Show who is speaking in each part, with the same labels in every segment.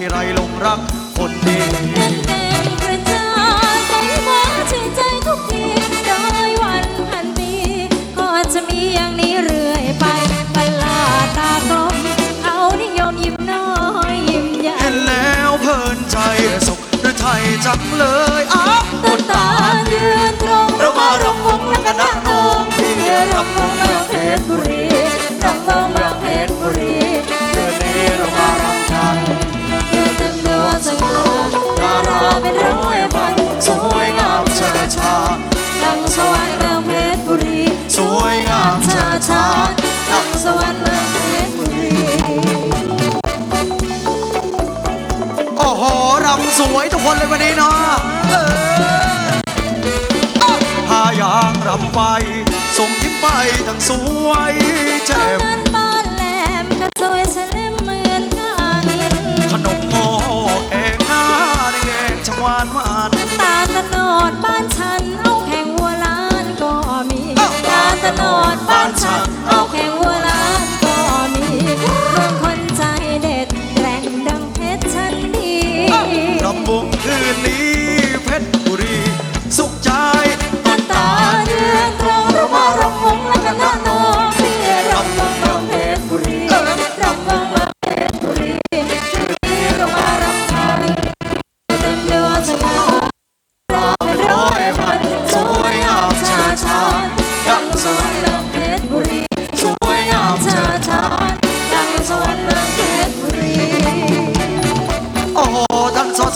Speaker 1: ที่ไรหลงรักคนดี
Speaker 2: เต้นกระจายสงฟ้าชื่นใจทุกทีร้อยวันพันปีก็จะมีอย่างนี้เรื่อยไปบรรลาดตากลมเขานิยมยิ้มน้อยยิ้มใหญ่
Speaker 1: เห็นแล้วเพลินใจสุขหรือไทยจังเลยอ้าว
Speaker 2: ต้นตาลยืนตรงเรามารำวงและกันนักนงที่รำวงเมืองเพชรบุรีร สวย
Speaker 1: ทุกคนเลยวันนี้เนาะเออพายางรำไปส่งยิ้มไปทั้งสวยแจ่ม
Speaker 2: งานบ้านแหลมก็สวยสลิมเหมือนกัน
Speaker 1: ขนมโมเองหน้าแดงๆชวานหวาน
Speaker 2: ตาตะโนดบ้านฉันเอาแข่งวัวล้านก็มีตาตะโนดบ้านฉันเอาแข่งวัวล้าน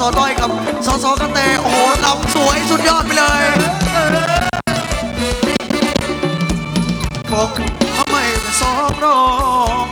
Speaker 1: ส
Speaker 2: ส
Speaker 1: ต้อยกับสสกระแตโอ้โหลำสวยสุดยอดไปเลยบอกทำไมเป็นสองร้อง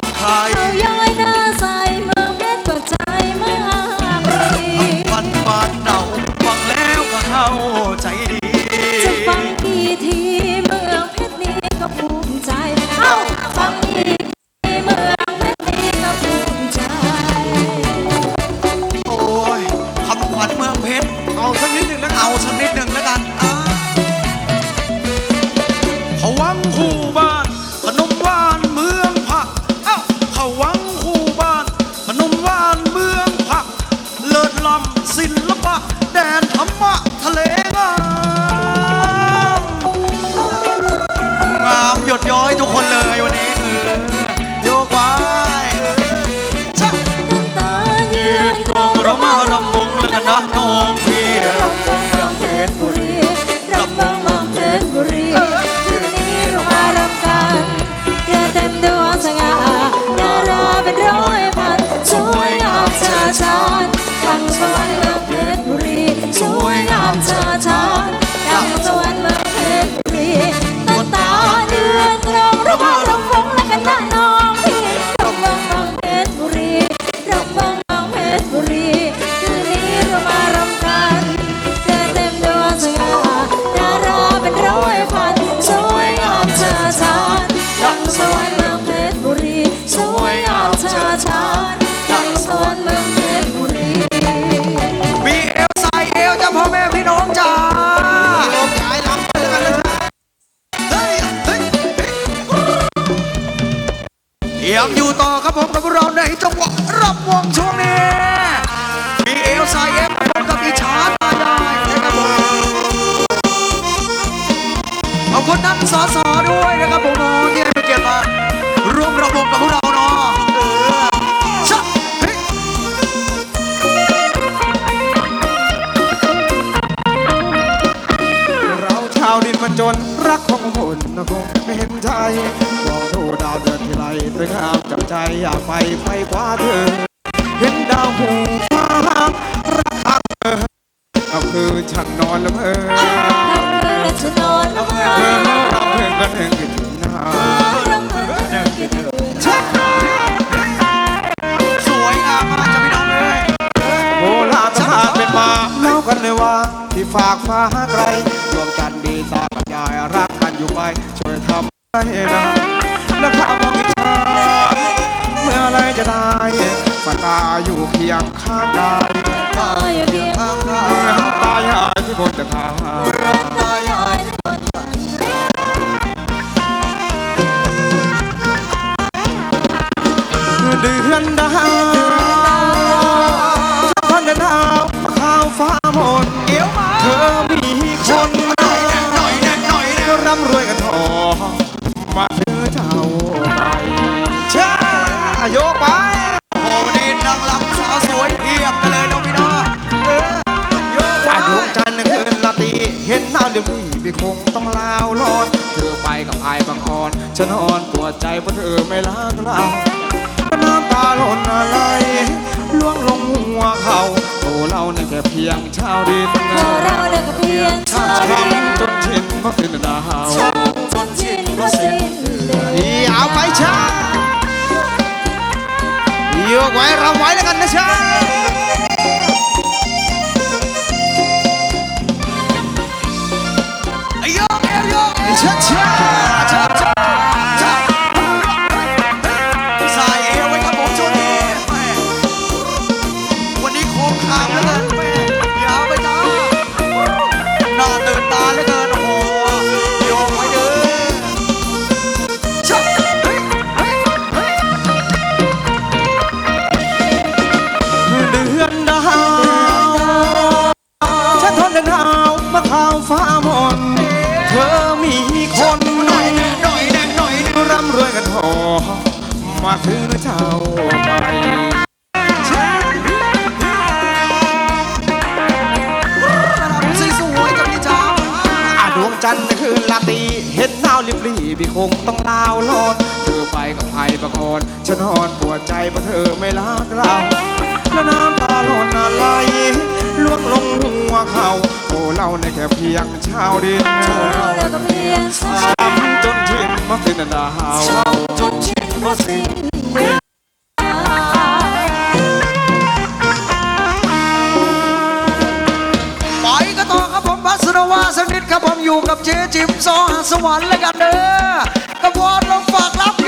Speaker 2: ยังอ
Speaker 1: ยู่
Speaker 2: ต่
Speaker 1: อ
Speaker 2: ครับ
Speaker 1: ผมกับพวกเราในจังหวะรำวงช่วงนี้มีเอลใส่เอลพร้อมกับอีชาร์มาได้นะครับผมขอบคุณท่านสสด้วยนะครับผมที่ให้เกียรติมาร่วมรำวงกับพวกเราเนาะเรา
Speaker 3: ชาวดินมันจนรักของหุ่นนะคงไม่เห็นใจ ทีไรตึงาบจับใจอยากไปไปคว้าเธอ เห็นดาวหูฟ้ารักเธอเอาคือฉันนอนละเมอ
Speaker 2: รำมือและจะนอนละเมอ
Speaker 3: เธอเราเพิ่งกันเองถึงหน้ารำ
Speaker 2: มือและจะคิดถึง
Speaker 1: สวยงามมากจะพี่น้องเลย
Speaker 3: โบราณสถานเป็นมาเล่ากันเลยว่า ที่ฝากฟ้าไกลดวงจันทร์ดีตากับยายรักกันอยู่ไป งต้องลาวรอดเธอไปกับไอ้บางอ่อนฉันอ่อนปวดใจเพราะเธอไม่รักเราน้ำตาหล่นอะไรล่วงลงหัวเขาโอ้เราเนี่ยแค่เพียงชาวดิน
Speaker 2: พอเราเลิกกับเพียงชา
Speaker 3: ช้
Speaker 2: ดินำ
Speaker 3: จนชินเพราะเป็นดาว
Speaker 2: ช้ำจนชินก็สิ้นเดือน
Speaker 3: อย่าไปช้าโยกไว้เราไว้แล้วกันนะช้า เห็นดาวลิบลีพี่คงต้องลาวรอดเธอไปกับไผ่ประคอนฉันนอนปวดใจเพราะเธอไม่รักเราแล้วน้ำตาหล่นอะไรล่วงลงหัวเขาโอ้เราในยแค่เพียงชาวดิน
Speaker 2: พอเราเลิกกับเพียงชา
Speaker 3: ช้ำจนชินมาเป็นดาว
Speaker 2: จนชินก็สิ้น
Speaker 1: วัสนวาสนิทครับผมอยู่กับเจ๊จิมซอหาสวรรค์แล้วกันเด้อกระวอนลงฝากรับ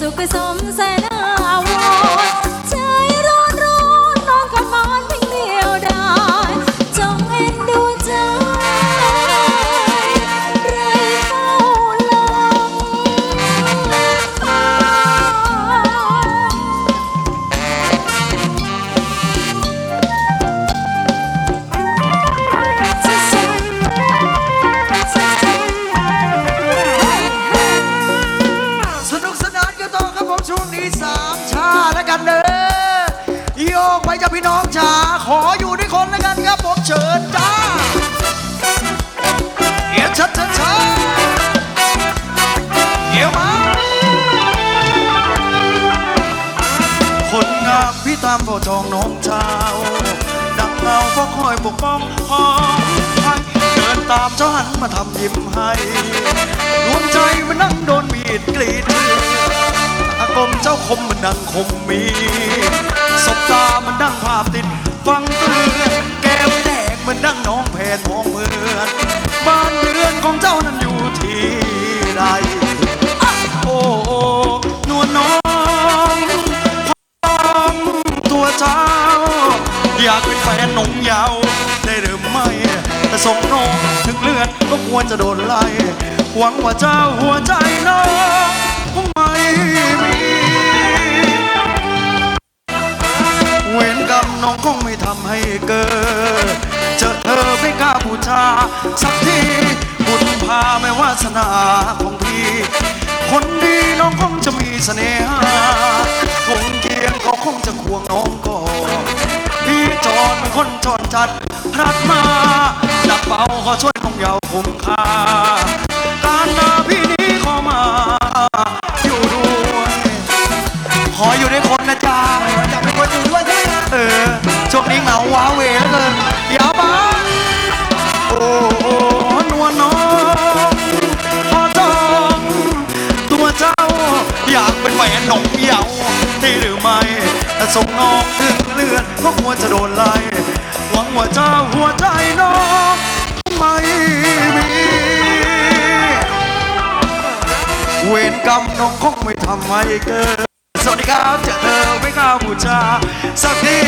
Speaker 2: สุขไปสมใส่
Speaker 1: นา อยปกป้องห้องให้เดินตามเจ้าหันมาทำยิ้มให้ดวงใจมันนั่งโดนมีดกรีดอากมเจ้าคมมันดังคมมีสบตามันดังภาพติดฟังเตือนแก้มแดงมันดังน้องแผนมองเพื่อนบ้านเรือนของเจ้านั้นอยู่ที่ใดโอ้โอ้นวลน้องตัวเจ้า อยากเป็นแฟนหนงยาว ได้หรือไม่แต่ส่งน้องถึงเลือดก็ควรจะโดนไล่หวังว่าเจ้าหัวใจน้องคงไม่มีเวรกรรมน้องคงไม่ทำให้เกิดเจอเธอไม่กล้าบูชาสักทีบุญพาไม่วาสนาของพี่ คนดีน้องคงจะมีเสน่หา คนจอนจัดพลัดมาดักเป่าขอช่วยน้องเยาวคุ้มค่าการมาพี่นี้ขอมา อยู่ด้วย ขออยู่ด้วยคนนะจ๊ะอยากเป็นคนอยู่ด้วยใช่ไหมเออช่วงนี้เหงาว้าเหวเหลือเกินอย่ามาโอ้โอ้นวลน้องพอจองตัวเจ้า อยากเป็นแหวนหนงเยาวที่หรือไม่แต่ส่งน้องถึงเลือดก็ควรจะโดนไล่ วังว่าเจ้าหัวใจน้องไม่มี เวรกรรมน้องคงไม่ทำให้เกิดสวัสดีครับเจอเธอไม่กล้าบูชาสักที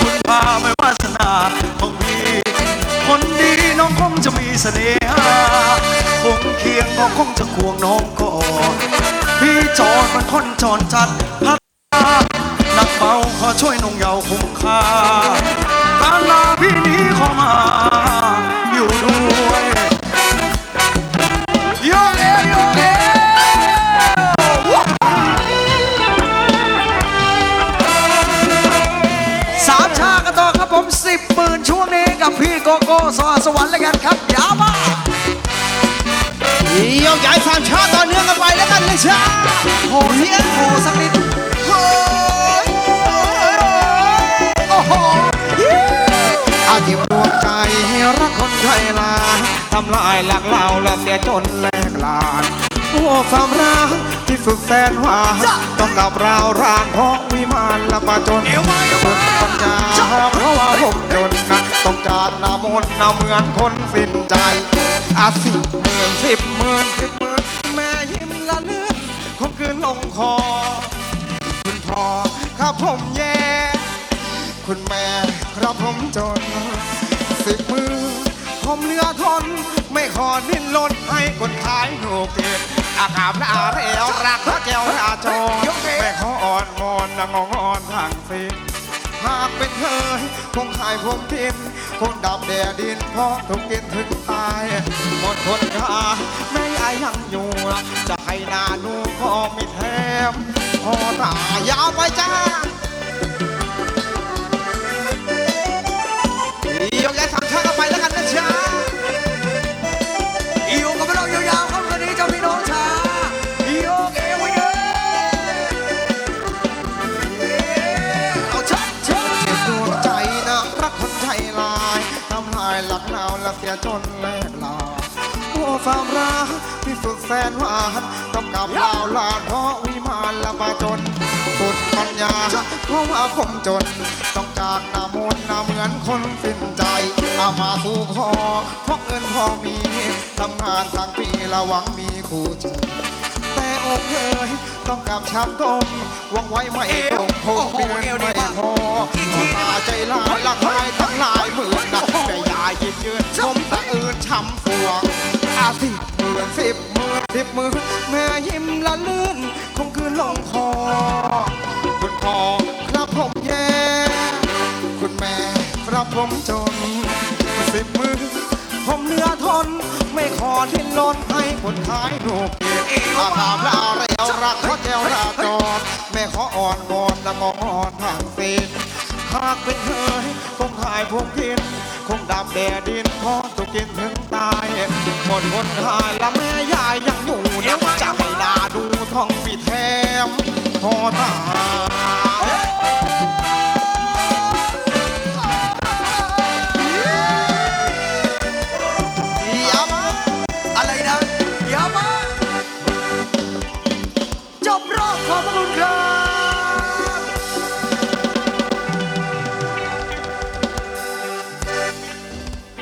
Speaker 1: คุณพาไม่วาสนาของพี่ คนดีน้องคงจะมีเสน่หาคงเคียงน้องคงจะควงน้องก่อนพี่จอดมันค้นจอดจัดพักนักเมาขอช่วยน้องเยาคุ้มค่าารลาพี่นี้ขอมาอยู่ด้วยโยเอโยเอสามชากันต่อครับผมสิบหมื่นช่วงนี้กับพี่โกโก้สวสวรรค์แล้วกันครับยาวมา
Speaker 3: โยกย้ายสามชาติต่อเนื่องกันไปแล้วกันเลยชา
Speaker 1: โหเฮียโหสักนิด
Speaker 3: เฮ้ ทิตย์ดวงใจรักคนไทยลาทำลายหลักเราและเสียจนแหลกลานโอ้ความรักที่สุดแสนหวานต้องกับเรารานเพราะวิมานละมาจนสุดปัญญาเพราะว่าผมจนนะต้องการนามนนาเหมือนคนสิ้นใจอาสิบหมื่นสิบหมื่นสิบหมื่นแม่ยิ้มละเลือนคงคืนลงคอ คุณพ่อครับผมแย่คุณแม่ ครับผมจน สิบมือ ผมเหลือทน ไม่ขอดิ้นรนให้คนขายหนูเกตอากาศอาเรียวรักพระแก้วราจรไม่ขออ่อนมอนละงองอ่อนทางสิ้นหากเป็นเคยคงขายผมทินคงดับแดดดินเพราะถูกกินถึงตาย หมดคนคาแม่ยายยังอยู่จะให้นาดูพอมีแถมพอตายาวไปจ้า ยกย้ายสามชาติกันไปแล้วกันนะจ๊ะ
Speaker 1: อยู่กับเรายาวๆครับวันนี้เจ้าพี่น้องชาโยกเอวเยเอาชัดชัด
Speaker 3: เจ็บดวงใจนะรักคนไทยลายทำลายหลักหนาวและเสียจนแลกลาโอ้ความรักที่สุดแสนหวานต้องกับลาวลาเพราะวิมานละมาจนสุดปัญญาเพราะว่าผมจน ต้องจากหน้ามนหน้าเหมือนคนสิ้นามาสู่คอเพราะเงินพอมีทำงานทั้งปีระหวังมีคู่จริงแต่อกเอ๋ยต้องกับช้ำตมหวังไว้ไม่ตรงคงเดือนไม่พอตาใจลายละลายทั้งหลายหมื่นนะแต่ยายยินยืนชมตะอื่นช้ำฟวอาสิบหมื่นสิบหมื่นสิบหมื่นแม่ยิ้มละลื่นคงคืนลงคอคุณพ่อครับผมแย่คุณแม่ครับผมจน สิบมือ ผมเหลือทน ไม่ขอทิ้นลนให้คนขายถูกเกียรติอาตามลาเรียวรักเพราะแก้วราจรแม่ขออ่อนวอนและงออ่อนทางสิ้นหากเป็นเคยคงขายพวกกิน คงดับแดดดินพราะถูกกินถึงตายหมดคนขายและแม่ยายยังอยู่นะจะให้นาดูท้องปีแถมพอตาย